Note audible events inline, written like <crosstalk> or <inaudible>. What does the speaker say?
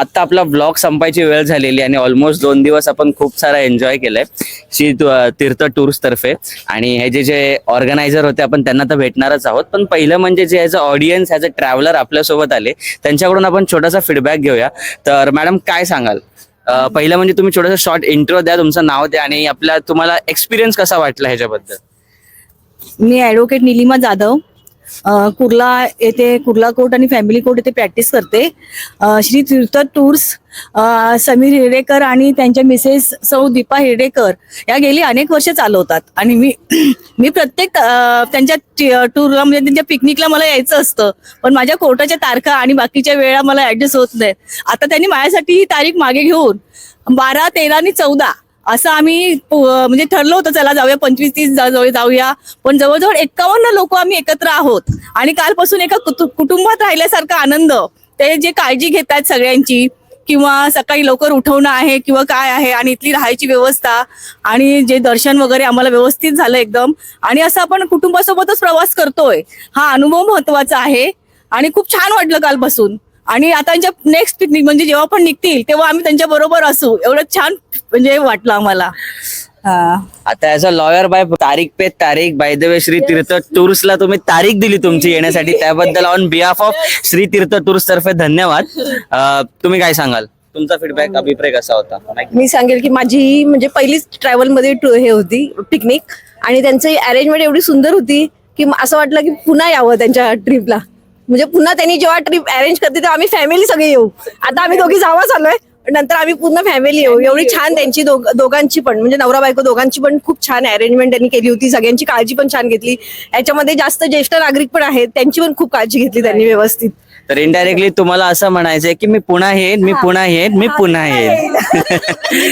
आता आपला ब्लॉग संपायची वेळ झालेली आणि ऑलमोस्ट दोन दिवस आपण खूप सारा एन्जॉय केलाय. श्री तीर्थ टूर्स तर्फे. आणि हे जे जे ऑर्गनायझर होते आपण त्यांना तर भेटणारच आहोत. पण पहिलं म्हणजे जे as a audience as a traveller आपल्यासोबत आले त्यांच्याकडून आपण छोटासा फीडबॅक घेऊया. तर मॅडम काय सांगाल? पहिलं म्हणजे तुम्ही छोटंसं शॉर्ट इंट्रो द्या तुमचं नाव द्या आणि आपला तुम्हाला एक्सपिरियन्स कसा वाटला ह्याच्याबद्दल? मी ॲडव्होकेट निलिमा जाधव. कुर्ला येथे कुर्ला कोर्ट आणि फॅमिली कोर्ट येथे प्रॅक्टिस करते. श्री तीर्थ टूर्स समीर हिरडेकर आणि त्यांच्या मिसेस सौ दीपा हिरडेकर या गेली अनेक वर्ष चालवतात. आणि मी मी प्रत्येक त्यांच्या टूरला म्हणजे त्यांच्या पिकनिकला मला यायचं असतं. पण माझ्या कोर्टाच्या तारखा आणि बाकीच्या वेळा मला ऍडजस्ट होत नाही. आता त्यांनी माझ्यासाठी ही तारीख मागे घेऊन बारा तेरा आणि चौदा असं आम्ही म्हणजे ठरलं होतं चला जाऊया पंचवीस तीस जाऊ- जाऊया. पण जवळजवळ एकावन्न लोक आम्ही एकत्र आहोत. आणि कालपासून एका कुटुंबात राहिल्यासारखा आनंद. ते जे काळजी घेतात सगळ्यांची किंवा सकाळी लवकर उठवणं आहे किंवा काय आहे आणि इथली राहायची व्यवस्था आणि जे दर्शन वगैरे आम्हाला व्यवस्थित झालं एकदम. आणि असं आपण कुटुंबासोबतच प्रवास करतोय. हा अनुभव महत्त्वाचा आहे. आणि खूप छान वाटलं कालपासून. आणि आता त्यांच्या नेक्स्ट पिकनिक म्हणजे जेव्हा पण निघतील तेव्हा आम्ही त्यांच्या बरोबर असू. एवढं छान म्हणजे वाटलं आम्हाला. हा. आता ऍज अ लॉयर बाय तारीख पे तारीख by the way Shri Tirth टूर्सला तुम्ही तारीख दिली तुमची येण्यासाठी. त्याबद्दल on behalf of Shri Tirth tours तर्फे धन्यवाद. अं, तुम्ही काय सांगाल? तुमचा फीडबॅक अभिप्राय कसा होता? मी सांगेल की माझी म्हणजे पहिलीच ट्रॅव्हलमध्ये टू- हे होती पिकनिक आणि त्यांची अरेंजमेंट एवढी सुंदर होती की म- असं वाटलं की पुन्हा यावं त्यांच्या ट्रिपला म्हणजे पुन्हा त्यांनी जेव्हा ट्रिप अरेंज करते तेव्हा आम्ही फॅमिली सगळे येऊ. आता आम्ही दोघी जावा चाललोय पण नंतर आम्ही पूर्ण फॅमिली येऊ. एवढी छान त्यांची दोघ- दोघांची पण म्हणजे नवरा बायको दोघांची पण खूप छान अरेंजमेंट त्यांनी केली होती. सगळ्यांची काळजी पण छान घेतली. याच्यामध्ये जास्त ज्येष्ठ नागरिक पण आहेत त्यांची पण खूप काळजी घेतली त्यांनी व्यवस्थित. तर इनडायरेक्टली तुम्हाला असं म्हणायचंय की मी पुन्हा येईन मी पुन्हा येईन मी पुन्हा येईन. <laughs>